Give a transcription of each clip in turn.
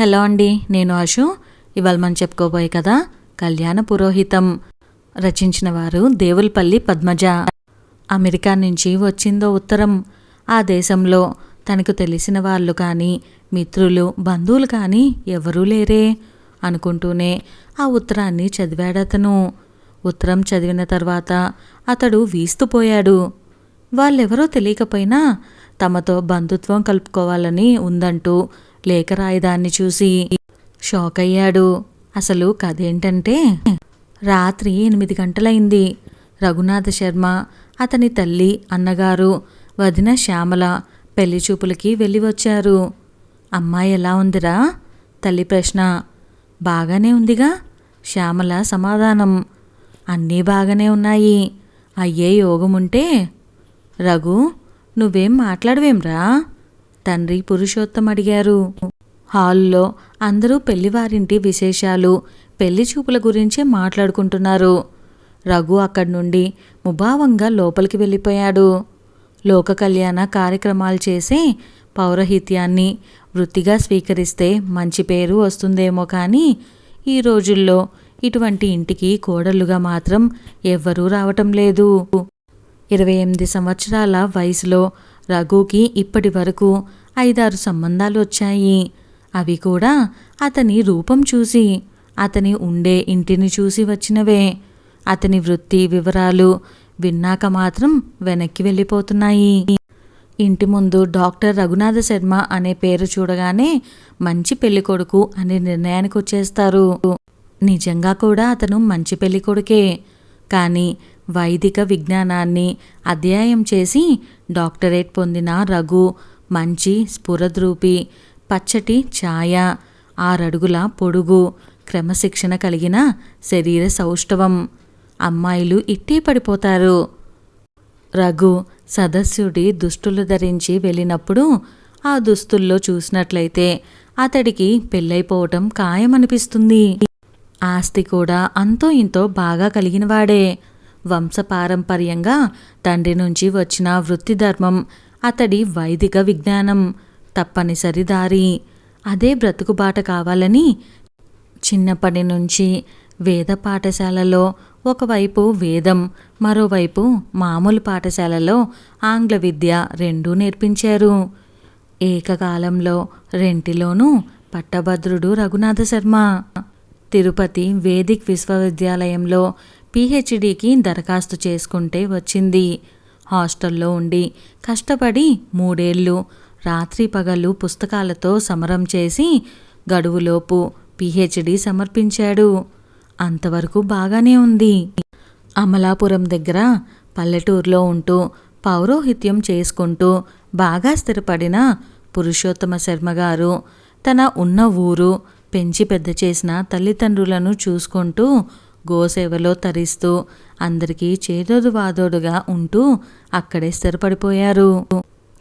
Hello అండి నేను ఆశు. ఇవాళ మనం చెప్పుకోబోయే కదా కళ్యాణ పురోహితం. రచించిన వారు దేవులపల్లి పద్మజ. అమెరికా నుంచి వచ్చిందో ఉత్తరం. ఆ దేశంలో తనకు తెలిసిన వాళ్ళు కానీ మిత్రులు బంధువులు కానీ ఎవరూ లేరే అనుకుంటూనే ఆ ఉత్తరాన్ని చదివాడతను ఉత్తరం చదివిన తర్వాత అతడు వీస్తుపోయాడు వాళ్ళెవరో తెలియకపోయినా తమతో బంధుత్వం కలుపుకోవాలని ఉందంటూ లేఖ రాయదాన్ని చూసి షాక్ అయ్యాడు అసలు కథ ఏంటంటే రాత్రి ఎనిమిది గంటలైంది. రఘునాథ శర్మ అతని తల్లి అన్నగారు వదిన శ్యామల పెళ్ళి చూపులకి వెళ్ళి వచ్చారు అమ్మాయి ఎలా ఉందిరా? తల్లి ప్రశ్న. బాగానే ఉందిగా? శ్యామల సమాధానం. అన్నీ బాగానే ఉన్నాయి. అయ్యే యోగముంటే. రఘు నువ్వేం మాట్లాడవేంరా? తండ్రి పురుషోత్తం అడిగారు. హాల్లో అందరూ పెళ్ళివారింటి విశేషాలు పెళ్ళి చూపుల గురించే మాట్లాడుకుంటున్నారు. రఘు అక్కడి నుండి ముభావంగా లోపలికి వెళ్ళిపోయాడు. లోక కళ్యాణ కార్యక్రమాలు చేసే పౌరహిత్యాన్ని వృత్తిగా స్వీకరిస్తే మంచి పేరు వస్తుందేమో కానీ ఈ రోజుల్లో ఇటువంటి ఇంటికి కోడళ్ళుగా మాత్రం ఎవ్వరూ రావటం లేదు. ఇరవై ఎనిమిది సంవత్సరాల వయసులో రఘుకి ఇప్పటి వరకు ఐదారు సంబంధాలు వచ్చాయి అవి కూడా అతని రూపం చూసి అతని ఉండే ఇంటిని చూసి వచ్చినవే. అతని వృత్తి వివరాలు విన్నాక మాత్రం వెనక్కి వెళ్ళిపోతున్నాయి. ఇంటి ముందు డాక్టర్ రఘునాథ శర్మ అనే పేరు చూడగానే మంచి పెళ్ళికొడుకు అనే నిర్ణయానికి వచ్చేస్తారు నిజంగా కూడా అతను మంచి పెళ్ళికొడుకే కానీ వైదిక విజ్ఞానాన్ని అధ్యాయం చేసి డాక్టరేట్ పొందిన రఘు మంచి స్ఫురద్రూపి పచ్చటి ఛాయ ఆరడుగుల పొడుగు క్రమశిక్షణ కలిగిన శరీర సౌష్ఠవం. అమ్మాయిలు ఇట్టే పడిపోతారు. రఘు సదస్యుడి దుస్తులు ధరించి వెళ్ళినప్పుడు ఆ దుస్తుల్లో చూసినట్లయితే అతడికి పెళ్ళైపోవటం ఖాయమనిపిస్తుంది. ఆస్తి కూడా అంతో ఇంతో బాగా కలిగినవాడే. వంశపారంపర్యంగా తండ్రి నుంచి వచ్చిన వృత్తి ధర్మం అతడి వైదిక విజ్ఞానం తప్పనిసరి దారి. అదే బ్రతుకుబాట కావాలని చిన్నప్పటి నుంచి వేద పాఠశాలలో ఒకవైపు వేదం మరోవైపు మామూలు పాఠశాలలో ఆంగ్ల విద్య రెండూ నేర్పించారు. ఏకకాలంలో రెంటిలోనూ పట్టభద్రుడు రఘునాథ శర్మ తిరుపతి వేదిక్ విశ్వవిద్యాలయంలో పిహెచ్డికి దరఖాస్తు చేసుకుంటే వచ్చింది. హాస్టల్లో ఉండి కష్టపడి మూడేళ్ళు రాత్రి పగలు పుస్తకాలతో సమరం చేసి గడువులోపు పిహెచ్డి సమర్పించాడు. అంతవరకు బాగానే ఉంది. అమలాపురం దగ్గర పల్లెటూరులో ఉంటూ పౌరోహిత్యం చేసుకుంటూ బాగా స్థిరపడిన పురుషోత్తమ శర్మ గారు తన ఉన్న ఊరు పెంచి పెద్ద చేసిన తల్లిదండ్రులను చూసుకుంటూ గోసేవలో తరిస్తూ అందరికీ చేదోడు వాదోడుగా ఉంటూ అక్కడే స్థిరపడిపోయారు.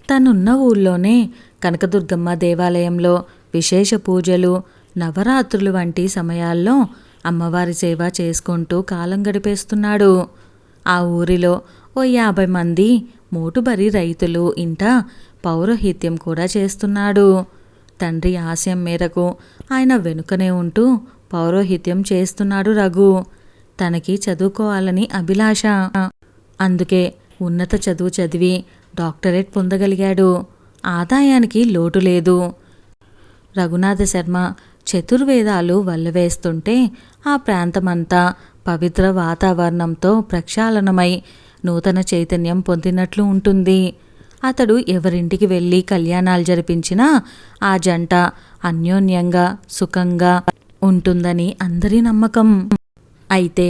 తనున్న ఊళ్ళోనే కనకదుర్గమ్మ దేవాలయంలో విశేష పూజలు నవరాత్రులు వంటి సమయాల్లో అమ్మవారి సేవ చేసుకుంటూ కాలం గడిపేస్తున్నాడు. ఆ ఊరిలో ఓ యాభై మంది మోటుబరి రైతులు ఇంట పౌరోహిత్యం కూడా చేస్తున్నాడు. తండ్రి ఆశయం మేరకు ఆయన వెనుకనే ఉంటూ పౌరోహిత్యం చేస్తున్నాడు రఘు. తనకి చదువుకోవాలని అభిలాష. అందుకే ఉన్నత చదువు చదివి డాక్టరేట్ పొందగలిగాడు. ఆదాయానికి లోటు లేదు. రఘునాథ శర్మ చతుర్వేదాలు వల్లవేస్తుంటే ఆ ప్రాంతమంతా పవిత్ర వాతావరణంతో ప్రక్షాళనమై నూతన చైతన్యం పొందినట్లు ఉంటుంది. అతడు ఎవరింటికి వెళ్ళి కళ్యాణాలు జరిపించినా ఆ జంట అన్యోన్యంగా సుఖంగా ఉంటుందని అందరి నమ్మకం. అయితే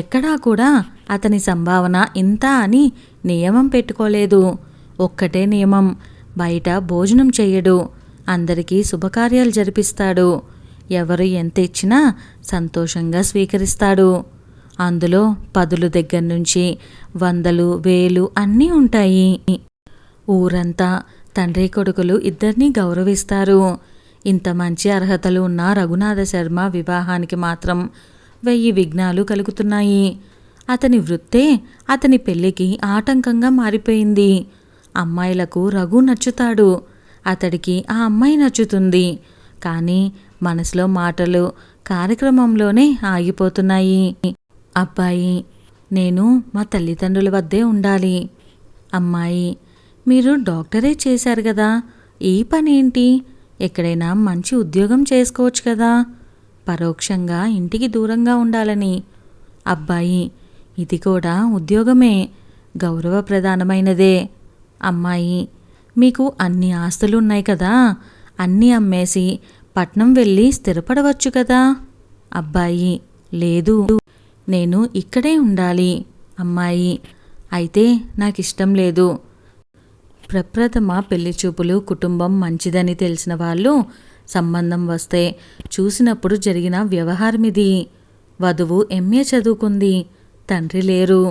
ఎక్కడా కూడా అతని సంభావన ఇంత అని నియమం పెట్టుకోలేదు. ఒక్కటే నియమం బయట భోజనం చెయ్యడు అందరికీ శుభకార్యాలు జరిపిస్తాడు. ఎవరు ఎంత ఇచ్చినా సంతోషంగా స్వీకరిస్తాడు. అందులో పదులు దగ్గర నుంచి వందలు వేలు అన్నీ ఉంటాయి. ఊరంతా తండ్రి కొడుకులు ఇద్దరినీ గౌరవిస్తారు. ఇంత మంచి అర్హతలు ఉన్న రఘునాథ శర్మ వివాహానికి మాత్రం వెయ్యి విఘ్నాలు కలుగుతున్నాయి. అతని వృత్తే అతని పెళ్ళికి ఆటంకంగా మారిపోయింది. అమ్మాయిలకు రఘు నచ్చుతాడు. అతడికి ఆ అమ్మాయి నచ్చుతుంది. కానీ మనసులో మాటలు కార్యక్రమంలోనే ఆగిపోతున్నాయి. అబ్బాయి నేను మా తల్లిదండ్రుల వద్దే ఉండాలి. అమ్మాయి మీరు డాక్టరే చేశారు కదా. ఈ పనేంటి? ఎక్కడైనా మంచి ఉద్యోగం చేసుకోవచ్చు కదా. పరోక్షంగా ఇంటికి దూరంగా ఉండాలని. అబ్బాయి ఇది కూడా ఉద్యోగమే. గౌరవ ప్రధానమైనదే. అమ్మాయి మీకు అన్ని ఆస్తులు ఉన్నాయి కదా. అన్నీ అమ్మేసి పట్నం వెళ్ళి స్థిరపడవచ్చు కదా. అబ్బాయి లేదు. నేను ఇక్కడే ఉండాలి. అమ్మాయి అయితే నాకు ఇష్టం లేదు. ప్రప్రథమ పెళ్ళి చూపులు కుటుంబం మంచిదని తెలిసిన వాళ్ళు సంబంధం వస్తే చూసినప్పుడు జరిగిన వ్యవహారం ఇది. వధువు ఎంఏ చదువుకుంది. తండ్రి లేరు.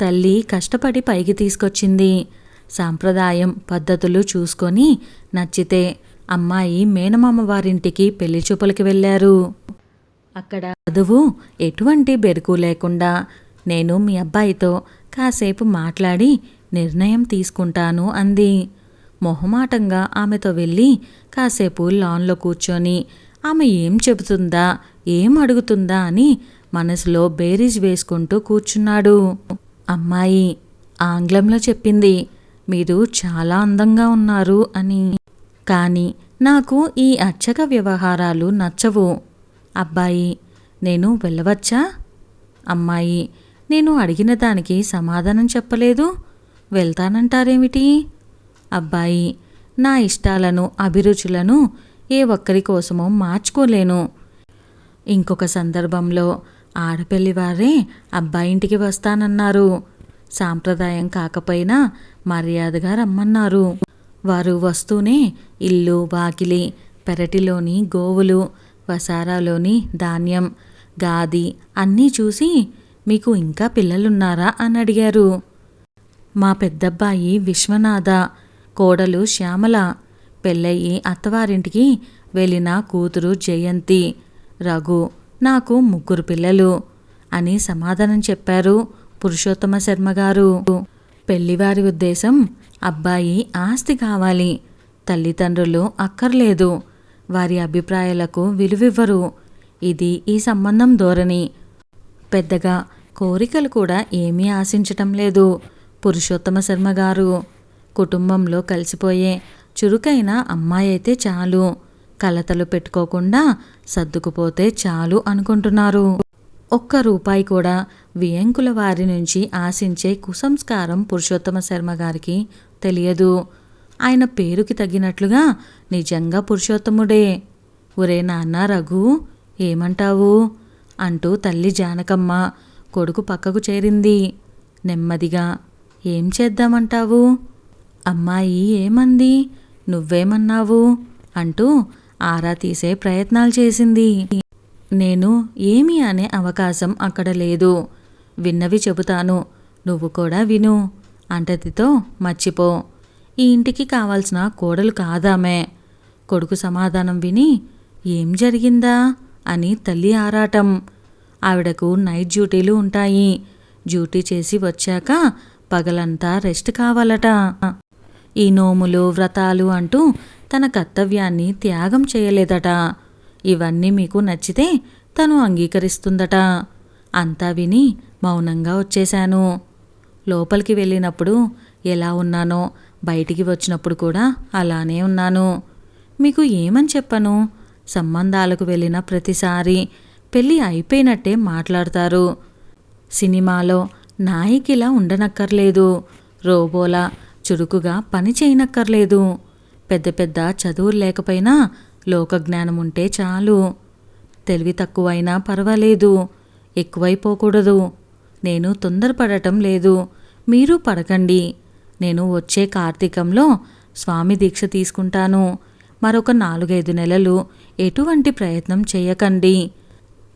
తల్లి కష్టపడి పైకి తీసుకొచ్చింది. సాంప్రదాయం పద్ధతులు చూసుకొని నచ్చితే అమ్మాయి మేనమామ వారింటికి పెళ్ళి చూపులకి వెళ్ళారు. అక్కడ వధువు ఎటువంటి బెరుకు లేకుండా నేను మీ అబ్బాయితో కాసేపు మాట్లాడి నిర్ణయం తీసుకుంటాను అంది. మొహమాటంగా ఆమెతో వెళ్ళి కాసేపు లాన్లో కూర్చొని ఆమె ఏం చెబుతుందా ఏం అడుగుతుందా? అని మనసులో బేరీజ్ వేసుకుంటూ కూర్చున్నాడు. అమ్మాయి ఆంగ్లంలో చెప్పింది. మీరు చాలా అందంగా ఉన్నారు అని. కానీ నాకు ఈ అర్చక వ్యవహారాలు నచ్చవు. అబ్బాయి నేను వెళ్ళవచ్చా? అమ్మాయి నేను అడిగిన దానికి సమాధానం చెప్పలేదు. వెళ్తానంటారేమిటి? అబ్బాయి నా ఇష్టాలను అభిరుచులను ఏ ఒక్కరి కోసమో మార్చుకోలేను. ఇంకొక సందర్భంలో ఆడపిల్లివారే అబ్బాయి ఇంటికి వస్తానన్నారు. సాంప్రదాయం కాకపోయినా మర్యాదగా రమ్మన్నారు. వారు వస్తూనే ఇల్లు వాకిలి పెరటిలోని గోవులు వసారాలోని ధాన్యం గాది అన్నీ చూసి మీకు ఇంకా పిల్లలున్నారా? అని అడిగారు. మా పెద్దబ్బాయి విశ్వనాథ కోడలు శ్యామల పెళ్ళయి అత్తవారింటికి వెళ్ళిన కూతురు జయంతి రఘు నాకు ముగ్గురు పిల్లలు అని సమాధానం చెప్పారు పురుషోత్తమ శర్మ గారు. పెళ్ళివారి ఉద్దేశం అబ్బాయి ఆస్తి కావాలి తల్లిదండ్రులు అక్కర్లేదు వారి అభిప్రాయాలకు విలువివ్వరు ఇది ఈ సంబంధం ధోరణి. పెద్దగా కోరికలు కూడా ఏమీ ఆశించటం లేదు. పురుషోత్తమ శర్మ గారు. కుటుంబంలో కలిసిపోయే చురుకైన అమ్మాయి అయితే చాలు. కలతలు పెట్టుకోకుండా సర్దుకుపోతే చాలు అనుకుంటున్నారు. ఒక్క రూపాయి కూడా వియంకుల వారి నుంచి ఆశించే కుసంస్కారం పురుషోత్తమ శర్మ గారికి తెలియదు. ఆయన పేరుకి తగినట్లుగా నిజంగా పురుషోత్తముడే. ఒరే నాన్న రఘు ఏమంటావు? అంటూ తల్లి జానకమ్మ కొడుకు పక్కకు చేరింది. నెమ్మదిగా ఏం చేద్దామంటావు? అమ్మాయి ఏమంది? నువ్వేమన్నావు? అంటూ ఆరా తీసే ప్రయత్నాలు చేసింది. నేను ఏమి అనే అవకాశం అక్కడ లేదు. విన్నవి చెబుతాను. నువ్వు కూడా విను. అంటదితో మర్చిపో. ఈ ఇంటికి కావాల్సిన కోడలు కాదామే. కొడుకు సమాధానం విని ఏం జరిగిందా? అని తల్లి ఆరాటం. ఆవిడకు నైట్ డ్యూటీలు ఉంటాయి. డ్యూటీ చేసి వచ్చాక పగలంతా రెస్ట్ కావాలట. ఈ నోములు వ్రతాలు అంటూ తన కర్తవ్యాన్ని త్యాగం చేయలేదట. ఇవన్నీ మీకు నచ్చితే తను అంగీకరిస్తుందట. అంతా విని మౌనంగా వచ్చేశాను. లోపలికి వెళ్ళినప్పుడు ఎలా ఉన్నానో బయటికి వచ్చినప్పుడు కూడా అలానే ఉన్నాను. మీకు ఏమని చెప్పను? సంబంధాలకు వెళ్ళిన ప్రతిసారి పెళ్ళి అయిపోయినట్టే మాట్లాడతారు. సినిమాలో నాయికిలా ఉండనక్కర్లేదు. రోబోలా చురుకుగా పని చేయనక్కర్లేదు. పెద్ద పెద్ద చదువులు లేకపోయినా లోకజ్ఞానం ఉంటే చాలు. తెలివి తక్కువైనా పర్వాలేదు. ఎక్కువైపోకూడదు. నేను తొందరపడటం లేదు. మీరు పడకండి. నేను వచ్చే కార్తీకంలో స్వామి దీక్ష తీసుకుంటాను. మరొక నాలుగైదు నెలలు ఎటువంటి ప్రయత్నం చేయకండి.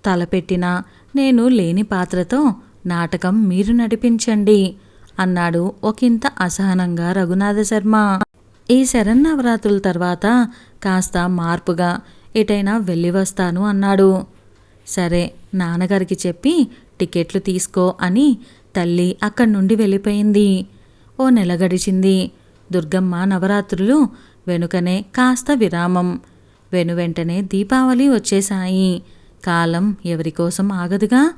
తలపెట్టిన నేను లేని పాత్రతో నాటకం మీరు నడిపించండి అన్నాడు ఒకంత అసహనంగా రఘునాథ శర్మ. ఈ శరన్నవరాత్రుల తర్వాత కాస్త మార్పుగా ఎటైనా వెళ్ళి వస్తాను అన్నాడు. సరే నాన్నగారికి చెప్పి టికెట్లు తీసుకో అని తల్లి అక్కడి నుండి వెళ్ళిపోయింది. ఓ నెల గడిచింది. దుర్గమ్మ నవరాత్రులు వెనుకనే కాస్త విరామం. వెనువెంటనే దీపావళి వచ్చేశాయి. కాలం ఎవరి కోసం ఆగదుగా?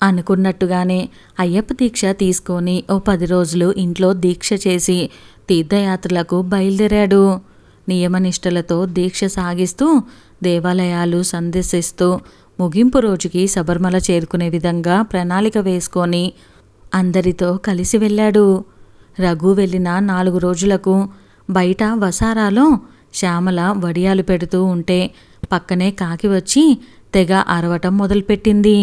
అనుకున్నట్టుగానే అయ్యప్ప దీక్ష తీసుకొని ఓ పది రోజులు ఇంట్లో దీక్ష చేసి తీర్థయాత్రలకు బయలుదేరాడు. నియమనిష్టలతో దీక్ష సాగిస్తూ దేవాలయాలు సందర్శిస్తూ ముగింపు రోజుకి శబరిమల చేరుకునే విధంగా ప్రణాళిక వేసుకొని అందరితో కలిసి వెళ్ళాడు. రఘు వెళ్ళిన నాలుగు రోజులకు బయట వసారాలో శ్యామల వడియాలు పెడుతూ ఉంటే పక్కనే కాకి వచ్చి తెగ అరవటం మొదలుపెట్టింది.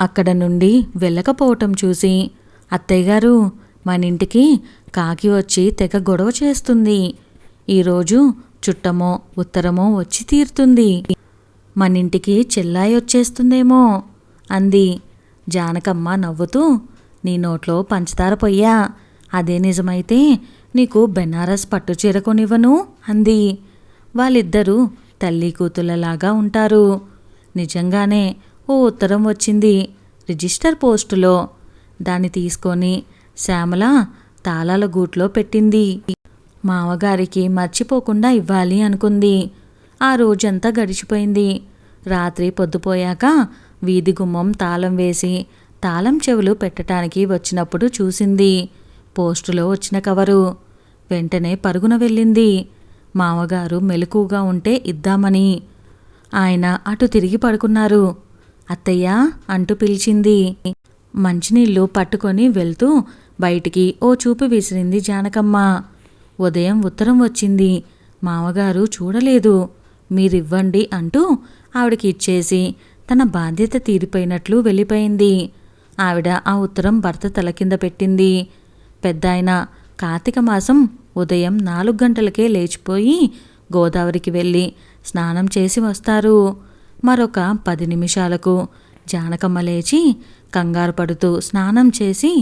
అక్కడ నుండి వెళ్ళకపోవటం చూసి అత్తయ్య గారు మన ఇంటికి కాకి వచ్చి తెగ గొడవ చేస్తుంది. ఈరోజు చుట్టమో ఉత్తరమో వచ్చి తీరుతుంది. మన ఇంటికి చెల్లాయి వచ్చేస్తుందేమో అంది. జానకమ్మ నవ్వుతూ నీ నోట్లో పంచదార పొయ్యా. అదే నిజమైతే నీకు బెనారస్ పట్టు చీర కొనివ్వను అంది. వాళ్ళిద్దరూ తల్లి కూతుళ్ళలాగా ఉంటారు. నిజంగానే ఓ ఉత్తరం వచ్చింది. రిజిస్టర్ పోస్టులో. దాన్ని తీసుకొని శ్యామల తాళాల గూట్లో పెట్టింది. మామగారికి మర్చిపోకుండా ఇవ్వాలి అనుకుంది. ఆ రోజంతా గడిచిపోయింది. రాత్రి పొద్దుపోయాక వీధి గుమ్మం తాళం వేసి తాళం చెవులు పెట్టడానికి వచ్చినప్పుడు చూసింది. పోస్టులో వచ్చిన కవరు. వెంటనే పరుగున వెళ్ళింది. మామగారు మెలకుగా ఉంటే ఇద్దామని. ఆయన అటు తిరిగి పడుకున్నారు. అత్తయ్య అంటూ పిలిచింది. మంచినీళ్ళు పట్టుకొని వెళ్తూ బయటికి ఓ చూపు విసిరింది జానకమ్మ. ఉదయం ఉత్తరం వచ్చింది. మామగారు చూడలేదు. మీరివ్వండి అంటూ ఆవిడకి ఇచ్చేసి తన బాధ్యత తీరిపోయినట్లు వెళ్ళిపోయింది. ఆవిడ ఆ ఉత్తరం భర్త తల కింద పెట్టింది. పెద్దాయన కార్తీక మాసం ఉదయం నాలుగు గంటలకే లేచిపోయి గోదావరికి వెళ్ళి స్నానం చేసి వస్తారు. మరొక పది నిమిషాలకు జానకమ్మ లేచి కంగారు పడుతూ స్నానం చేసి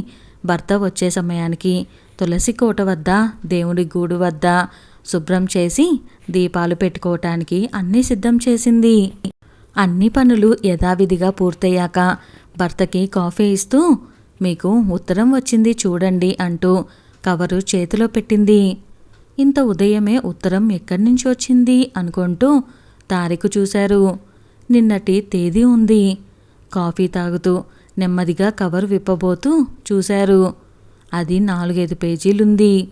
భర్త వచ్చే సమయానికి తులసి కోట వద్ద దేవుడి గూడు వద్ద శుభ్రం చేసి దీపాలు పెట్టుకోవటానికి అన్నీ సిద్ధం చేసింది. అన్ని పనులు యథావిధిగా పూర్తయ్యాక భర్తకి కాఫీ ఇస్తూ మీకు ఉత్తరం వచ్చింది చూడండి అంటూ కవరు చేతిలో పెట్టింది. ఇంత ఉదయమే ఉత్తరం ఎక్కడి నుంచి వచ్చింది? అనుకుంటూ తారీఖు చూశారు. నిన్నటి తేదీ ఉంది. కాఫీ తాగుతూ నెమ్మదిగా కవర్ విప్పబోతూ చూశారు. అది నాలుగైదు పేజీలుంది.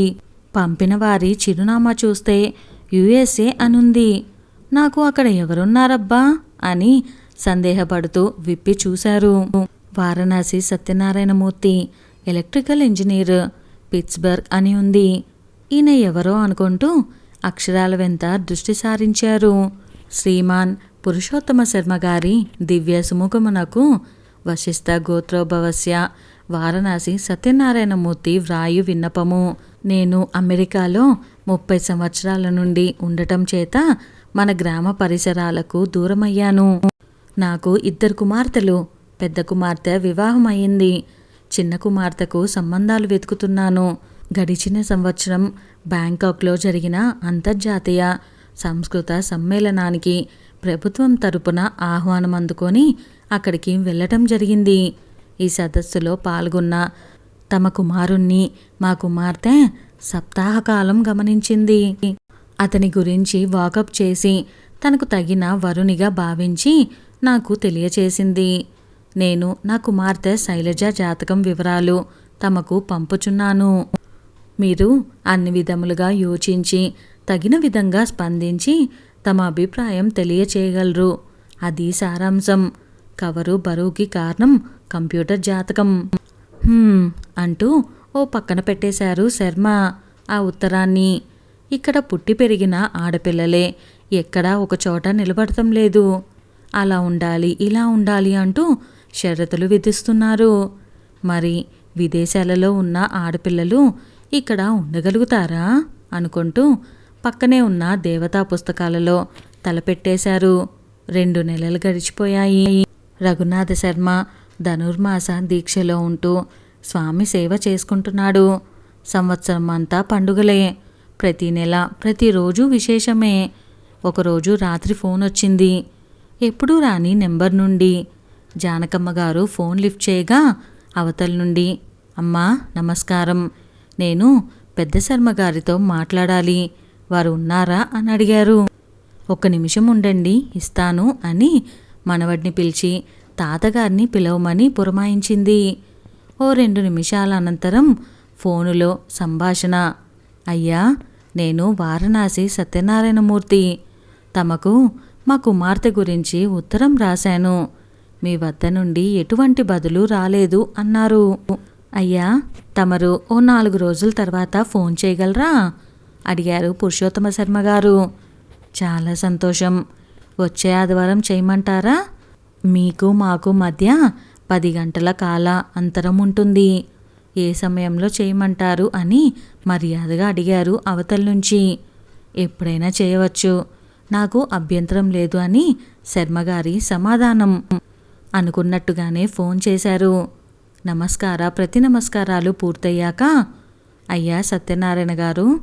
పంపిన వారి చిరునామా చూస్తే యుఎస్ఏ అనుంది. నాకు అక్కడ ఎవరున్నారబ్బా? అని సందేహపడుతూ విప్పి చూశారు. Varanasi Satyanarayanamurthy electrical engineer Pittsburgh అని ఉంది. ఈయన ఎవరో అనుకుంటూ అక్షరాల వెంత దృష్టి సారించారు. శ్రీమాన్ పురుషోత్తమ శర్మ గారి దివ్య సుముఖమునకు వశిష్ఠ గోత్రోభవస్య వారణాసి సత్యనారాయణమూర్తి వ్రాయు విన్నపము. నేను అమెరికాలో ముప్పై సంవత్సరాల నుండి ఉండటం చేత మన గ్రామ పరిసరాలకు దూరమయ్యాను. నాకు ఇద్దరు కుమార్తెలు పెద్ద కుమార్తె వివాహం అయింది చిన్న కుమార్తెకు సంబంధాలు వెతుకుతున్నాను. గడిచిన సంవత్సరం బ్యాంకాక్లో జరిగిన అంతర్జాతీయ సంస్కృత సమ్మేళనానికి ప్రభుత్వం తరపున ఆహ్వానం అందుకొని అక్కడికి వెళ్ళటం జరిగింది. ఈ సదస్సులో పాల్గొన్న తమ కుమారుణ్ణి మా కుమార్తె సప్తాహకాలం గమనించింది. అతని గురించి వాకప్ చేసి తనకు తగిన వరునిగా భావించి నాకు తెలియచేసింది. నేను నా కుమార్తె శైలజ జాతకం వివరాలు తమకు పంపుచున్నాను. మీరు అన్ని విధములుగా యోచించి తగిన విధంగా స్పందించి తమ అభిప్రాయం తెలియచేయగలరు. అది సారాంశం. కవరు బరువుకి కారణం కంప్యూటర్ జాతకం. అంటూ ఓ పక్కన పెట్టేశారు శర్మ. ఆ ఉత్తరాన్ని. ఇక్కడ పుట్టి పెరిగిన ఆడపిల్లలే. ఎక్కడా ఒక చోట నిలబడటం లేదు. అలా ఉండాలి ఇలా ఉండాలి అంటూ షరతులు విధిస్తున్నారు. మరి విదేశాలలో ఉన్న ఆడపిల్లలు ఇక్కడ ఉండగలుగుతారా? అనుకుంటూ పక్కనే ఉన్న దేవతా పుస్తకాలలో తలపెట్టేశారు. రెండు నెలలు గడిచిపోయాయి. రఘునాథ శర్మ ధనుర్మాస దీక్షలో ఉంటూ స్వామి సేవ చేసుకుంటున్నాడు. సంవత్సరం అంతా పండుగలే. ప్రతి నెల ప్రతిరోజు విశేషమే. ఒకరోజు రాత్రి ఫోన్ వచ్చింది. ఎప్పుడూ రాని నెంబర్ నుండి. జానకమ్మ గారు ఫోన్ లిఫ్ట్ చేయగా అవతల నుండి అమ్మా నమస్కారం. నేను పెద్ద శర్మ గారితో మాట్లాడాలి. వారు ఉన్నారా అని అడిగారు. ఒక నిమిషం ఉండండి ఇస్తాను అని మనవడిని పిలిచి తాతగారిని పిలవమని పురమాయించింది. ఓ రెండు నిమిషాల అనంతరం ఫోనులో సంభాషణ. అయ్యా నేను వారణాసి సత్యనారాయణమూర్తి. తమకు మా కుమార్తె గురించి ఉత్తరం రాశాను. మీ వద్ద నుండి ఎటువంటి బదులు రాలేదు అన్నారు. అయ్యా తమరు ఓ నాలుగు రోజుల తర్వాత ఫోన్ చేయగలరా? అడిగారు పురుషోత్తమ శర్మ గారు. చాలా సంతోషం. వచ్చే ఆదివారం చేయమంటారా? మీకు మాకు మధ్య పది గంటల కాల అంతరం ఉంటుంది. ఏ సమయంలో చేయమంటారు అని మర్యాదగా అడిగారు అవతల నుంచి. ఎప్పుడైనా చేయవచ్చు. నాకు అభ్యంతరం లేదు అని శర్మగారి సమాధానం అనుకున్నట్టుగానే ఫోన్ చేశారు. నమస్కార ప్రతి నమస్కారాలు పూర్తయ్యాక అయ్యా సత్యనారాయణ గారు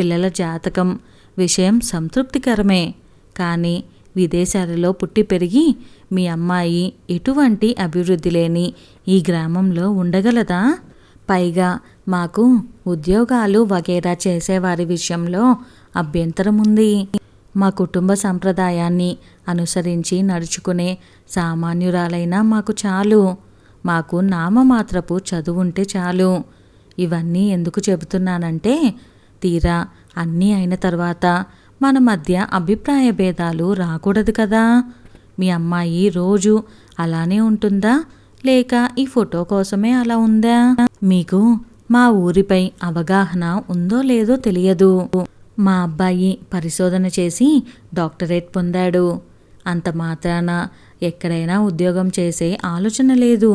పిల్లల జాతకం విషయం సంతృప్తికరమే. కానీ విదేశాలలో పుట్టి పెరిగి మీ అమ్మాయి ఎటువంటి అభివృద్ధి లేని ఈ గ్రామంలో ఉండగలదా? పైగా మాకు ఉద్యోగాలు వగేరా చేసేవారి విషయంలో అభ్యంతరం ఉంది. మా కుటుంబ సంప్రదాయాన్ని అనుసరించి నడుచుకునే సామాన్యురాలైనా మాకు చాలు. మాకు నామమాత్రపు చదువుంటే చాలు. ఇవన్నీ ఎందుకు చెబుతున్నానంటే తీరా అన్నీ అయిన తర్వాత మన మధ్య అభిప్రాయ భేదాలు రాకూడదు కదా. మీ అమ్మాయి రోజు అలానే ఉంటుందా? లేక ఈ ఫోటో కోసమే అలా ఉందా? మీకు మా ఊరిపై అవగాహన ఉందో లేదో తెలియదు. మా అబ్బాయి పరిశోధన చేసి డాక్టరేట్ పొందాడు. అంత మాత్రాన ఎక్కడైనా ఉద్యోగం చేసే ఆలోచన లేదు.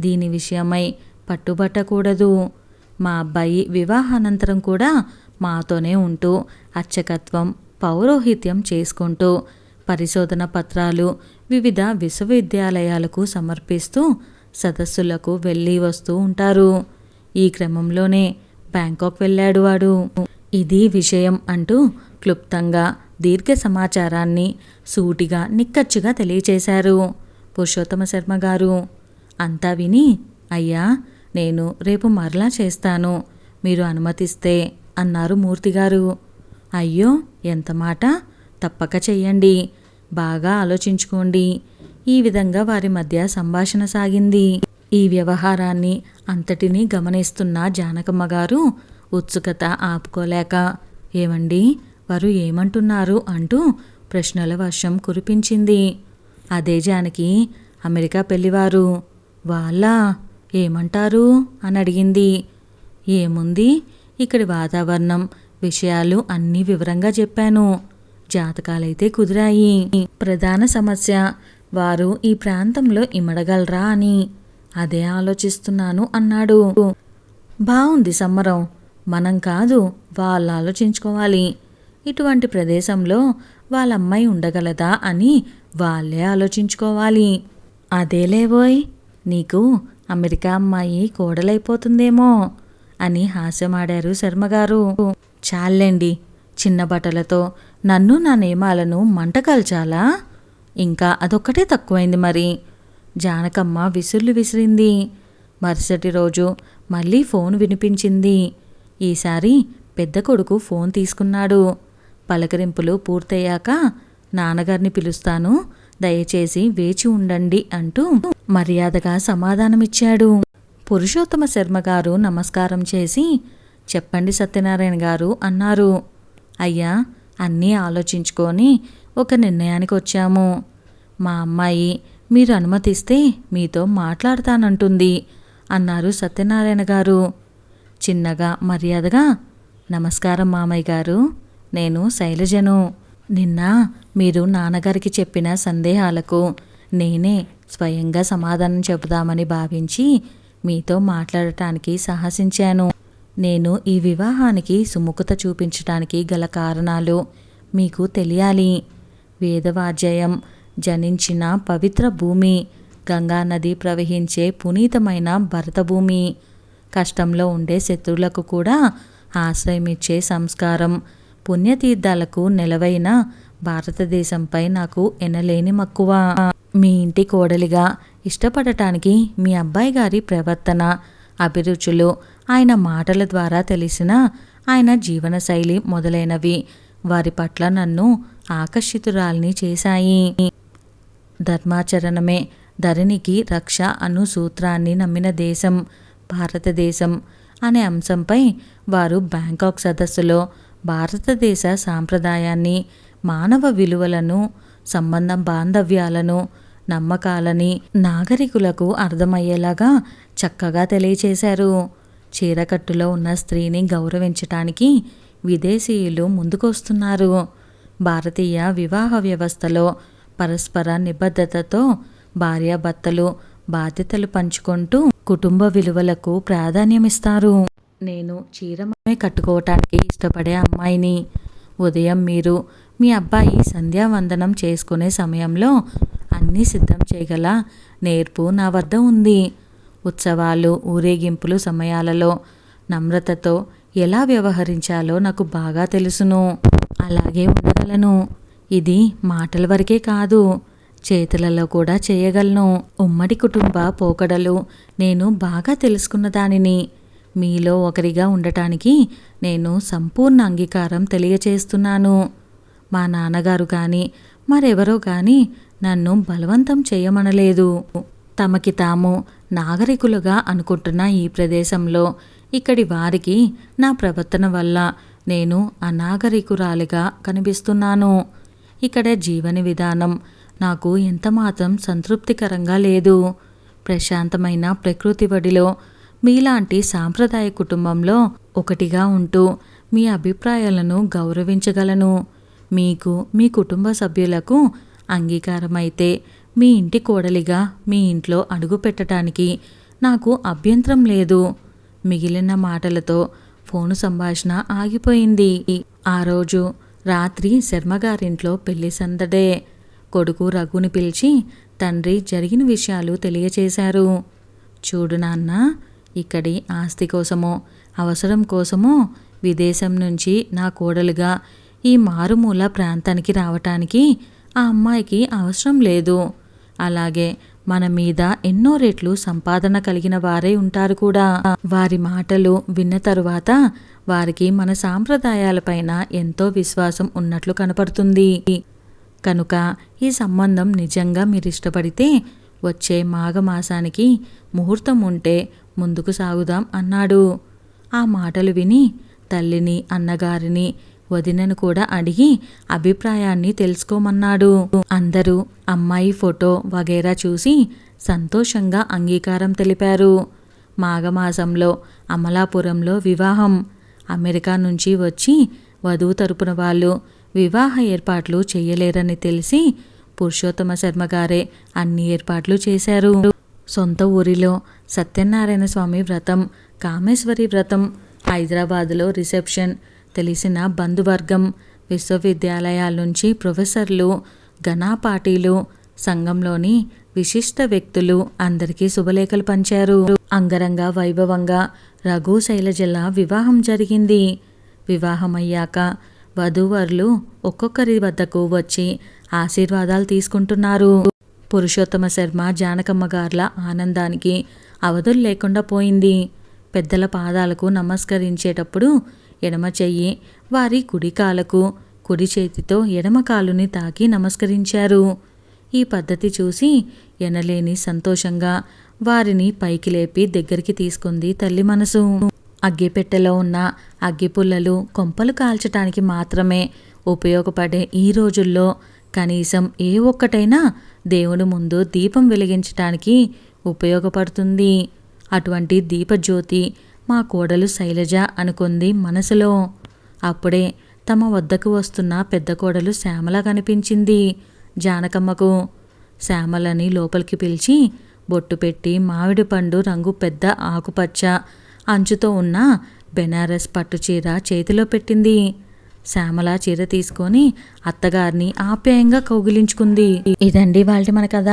దీని విషయమై పట్టుబట్టకూడదు. మా అబ్బాయి వివాహానంతరం కూడా మాతోనే ఉంటూ అర్చకత్వం పౌరోహిత్యం చేసుకుంటూ పరిశోధన పత్రాలు వివిధ విశ్వవిద్యాలయాలకు సమర్పిస్తూ సదస్సులకు వెళ్ళి వస్తూ ఉంటారు. ఈ క్రమంలోనే బ్యాంకాక్ వెళ్ళాడు వాడు. ఇది విషయం అంటూ క్లుప్తంగా దీర్ఘ సమాచారాన్ని సూటిగా నిక్కచ్చుగా తెలియచేశారు పురుషోత్తమ శర్మ గారు. అంతా విని అయ్యా నేను రేపు మరలా చేస్తాను. మీరు అనుమతిస్తే అన్నారు మూర్తిగారు. అయ్యో ఎంత మాట? తప్పక చెయ్యండి. బాగా ఆలోచించుకోండి. ఈ విధంగా వారి మధ్య సంభాషణ సాగింది. ఈ వ్యవహారాన్ని అంతటినీ గమనిస్తున్న జానకమ్మ గారు ఉత్సుకత ఆపుకోలేక ఏమండి? వారు ఏమంటున్నారు అంటూ ప్రశ్నల వర్షం కురిపించింది. అదే జానకి అమెరికా పెళ్ళివారు. వాళ్ళ? ఏమంటారు? అని అడిగింది. ఏముంది? ఇక్కడి వాతావరణం విషయాలు అన్నీ వివరంగా చెప్పాను. జాతకాలైతే కుదిరాయి. ప్రధాన సమస్య వారు ఈ ప్రాంతంలో ఇమడగలరా అని. అదే ఆలోచిస్తున్నాను అన్నాడు. బాగుంది సమ్మరం మనం కాదు వాళ్ళు ఆలోచించుకోవాలి. ఇటువంటి ప్రదేశంలో వాళ్ళ అమ్మాయి ఉండగలదా అని వాళ్ళే ఆలోచించుకోవాలి. అదేలేవోయ్ నీకు అమెరికా అమ్మాయి కోడలైపోతుందేమో అని హాస్యమాడారు శర్మగారు. చాలండి చిన్న బట్టలతో నన్ను నా నియమాలను మంట కాల్చాలా ఇంకా అదొక్కటే తక్కువైంది మరి. జానకమ్మ విసుర్లు విసిరింది. మరుసటి రోజు మళ్ళీ ఫోన్ వినిపించింది. ఈసారి పెద్ద కొడుకు ఫోన్ తీసుకున్నాడు. పలకరింపులు పూర్తయ్యాక నాన్నగారిని పిలుస్తాను. దయచేసి వేచి ఉండండి అంటూ మర్యాదగా సమాధానమిచ్చాడు. పురుషోత్తమ శర్మ గారు నమస్కారం చేసి చెప్పండి సత్యనారాయణ గారు అన్నారు. అయ్యా అన్నీ ఆలోచించుకొని ఒక నిర్ణయానికి వచ్చాము. మా అమ్మాయి మీరు అనుమతిస్తే మీతో మాట్లాడతానంటుంది అన్నారు సత్యనారాయణ గారు. చిన్నగా మర్యాదగా నమస్కారం మామయ్య గారు నేను శైలజను. నిన్న మీరు నాన్నగారికి చెప్పిన సందేహాలకు నేనే స్వయంగా సమాధానం చెబుదామని భావించి మీతో మాట్లాడటానికి సాహసించాను. నేను ఈ వివాహానికి సుముఖత చూపించటానికి గల కారణాలు మీకు తెలియాలి. వేదవాజ్యయం జనించిన పవిత్ర భూమి గంగానది ప్రవహించే పునీతమైన భరత భూమి కష్టంలో ఉండే శత్రువులకు కూడా ఆశ్రయమిచ్చే సంస్కారం పుణ్యతీర్థాలకు నెలవైన భారతదేశంపై నాకు ఎనలేని మక్కువ. మీ ఇంటి కోడలిగా ఇష్టపడటానికి మీ అబ్బాయి గారి ప్రవర్తన అభిరుచులు ఆయన మాటల ద్వారా తెలిసిన ఆయన జీవనశైలి మొదలైనవి వారి పట్ల నన్ను ఆకర్షితురాల్ని చేశాయి. ధర్మాచరణమే ధరణికి రక్ష అను సూత్రాన్ని నమ్మిన దేశం భారతదేశం అనే అంశంపై వారు బ్యాంకాక్ సదస్సులో భారతదేశ సాంప్రదాయాన్ని మానవ విలువలను సంబంధం బాంధవ్యాలను నమ్మకాలని నాగరికులకు అర్థమయ్యేలాగా చక్కగా తెలియచేశారు. చీరకట్టులో ఉన్న స్త్రీని గౌరవించటానికి విదేశీయులు ముందుకొస్తున్నారు. భారతీయ వివాహ వ్యవస్థలో పరస్పర నిబద్ధతతో భార్యాభర్తలు బాధ్యతలు పంచుకుంటూ కుటుంబ విలువలకు ప్రాధాన్యమిస్తారు. నేను చీరమే కట్టుకోవటానికి ఇష్టపడే అమ్మాయిని. ఉదయం మీరు మీ అబ్బాయి సంధ్యావందనం చేసుకునే సమయంలో అన్నీ సిద్ధం చేయగల నేర్పు నా వద్ద ఉంది. ఉత్సవాలు ఊరేగింపులు సమయాలలో నమ్రతతో ఎలా వ్యవహరించాలో నాకు బాగా తెలుసును. అలాగే ఉండగలను. ఇది మాటల వరకే కాదు చేతులలో కూడా చేయగలను. ఉమ్మడి కుటుంబ పోకడలు నేను బాగా తెలుసుకున్న దానిని. మీలో ఒకరిగా ఉండటానికి నేను సంపూర్ణ అంగీకారం తెలియచేస్తున్నాను. మా నాన్నగారు కానీ మరెవరో కానీ నన్ను బలవంతం చేయమనలేదు. తమకి తాము నాగరికులుగా అనుకుంటున్న ఈ ప్రదేశంలో ఇక్కడి వారికి నా ప్రవర్తన వల్ల నేను అనాగరికురాలిగా కనిపిస్తున్నాను. ఇక్కడ జీవన విధానం నాకు ఎంతమాత్రం సంతృప్తికరంగా లేదు. ప్రశాంతమైన ప్రకృతి వడిలో మీలాంటి సాంప్రదాయ కుటుంబంలో ఒకటిగా ఉంటూ మీ అభిప్రాయాలను గౌరవించగలను. మీకు మీ కుటుంబ సభ్యులకు అంగీకారమైతే మీ ఇంటి కోడలిగా మీ ఇంట్లో అడుగు పెట్టడానికి నాకు అభ్యంతరం లేదు. మిగిలిన మాటలతో ఫోను సంభాషణ ఆగిపోయింది. ఆ రోజు రాత్రి శర్మగారింట్లో పెళ్ళి సందడే. కొడుకు రఘుని పిలిచి తండ్రి జరిగిన విషయాలు తెలియచేశారు. చూడు నాన్న ఇక్కడి ఆస్తి కోసమో అవసరం కోసమో విదేశం నుంచి నా కోడలుగా ఈ మారుమూల ప్రాంతానికి రావటానికి ఆ అమ్మాయికి అవసరం లేదు. అలాగే మన మీద ఎన్నో రెట్లు సంపాదన కలిగిన వారే ఉంటారు కూడా. వారి మాటలు విన్న తరువాత వారికి మన సాంప్రదాయాలపైన ఎంతో విశ్వాసం ఉన్నట్లు కనపడుతుంది. కనుక ఈ సంబంధం నిజంగా మీరు ఇష్టపడితే వచ్చే మాఘమాసానికి ముహూర్తం ఉంటే ముందుకు సాగుదాం అన్నాడు. ఆ మాటలు విని తల్లిని అన్నగారిని వదినను కూడా అడిగి అభిప్రాయాన్ని తెలుసుకోమన్నాడు. అందరూ అమ్మాయి ఫోటో వగేరా చూసి సంతోషంగా అంగీకారం తెలిపారు. మాఘమాసంలో అమలాపురంలో వివాహం. అమెరికా నుంచి వచ్చి వధువు తరపున వాళ్ళు వివాహ ఏర్పాట్లు చేయలేరని తెలిసి పురుషోత్తమ శర్మ గారే అన్ని ఏర్పాట్లు చేశారు. సొంత ఊరిలో సత్యనారాయణ స్వామి వ్రతం కామేశ్వరి వ్రతం హైదరాబాదులో రిసెప్షన్ తెలిసిన బంధువర్గం విశ్వవిద్యాలయాల నుంచి ప్రొఫెసర్లు ఘనాపాటీలు సంఘంలోని విశిష్ట వ్యక్తులు అందరికీ శుభలేఖలు పంచారు. అంగరంగ వైభవంగా రఘు శైలజల వివాహం జరిగింది. వివాహమయ్యాక వధూవరులు ఒక్కొక్కరి వద్దకు వచ్చి ఆశీర్వాదాలు తీసుకుంటున్నారు. పురుషోత్తమ శర్మ జానకమ్మ గార్ల ఆనందానికి అవధులు లేకుండా పోయింది. పెద్దల పాదాలకు నమస్కరించేటప్పుడు ఎడమ చెయ్యి వారి కుడి కాలకు కుడి చేతితో ఎడమ కాలుని తాకి నమస్కరించారు. ఈ పద్ధతి చూసి ఎనలేని సంతోషంగా వారిని పైకి లేపి దగ్గరికి తీసుకుంది తల్లి మనసు. అగ్గిపెట్టెలో ఉన్న అగ్గిపుల్లలు కొంపలు కాల్చటానికి మాత్రమే ఉపయోగపడే ఈ రోజుల్లో కనీసం ఏ ఒక్కటైనా దేవుని ముందు దీపం వెలిగించటానికి ఉపయోగపడుతుంది. అటువంటి దీపజ్యోతి మా కోడలు శైలజ అనుకుంది మనసులో. అప్పుడే తమ వద్దకు వస్తున్న పెద్ద కోడలు శ్యామల కనిపించింది. జానకమ్మకు శ్యామలని లోపలికి పిలిచి బొట్టు పెట్టి మామిడి పండు రంగు పెద్ద ఆకుపచ్చ అంచుతో ఉన్న బెనారస్ పట్టు చీర చేతిలో పెట్టింది. శ్యామల చీర తీసుకొని అత్తగారిని ఆప్యాయంగా కౌగిలించుకుంది. ఇదండి వాళ్ళ మన కథ.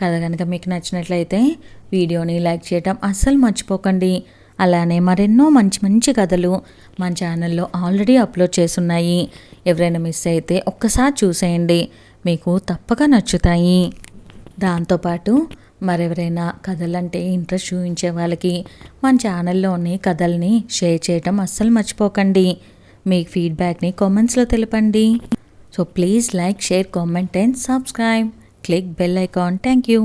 కథ కనుక మీకు నచ్చినట్లయితే వీడియోని లైక్ చేయటం అస్సలు మర్చిపోకండి. అలానే మరెన్నో మంచి మంచి కథలు మన ఛానల్లో ఆల్రెడీ అప్లోడ్ చేస్తున్నాయి ఎవరైనా మిస్ అయితే ఒక్కసారి చూసేయండి. మీకు తప్పక నచ్చుతాయి. దాంతోపాటు మరెవరైనా కథలంటే ఇంట్రెస్ట్ చూపించే వాళ్ళకి మన ఛానల్లోని కథల్ని షేర్ చేయటం అస్సలు మర్చిపోకండి. మీ ఫీడ్బ్యాక్ని కామెంట్స్లో తెలపండి. So please like share comment and subscribe click bell icon thank you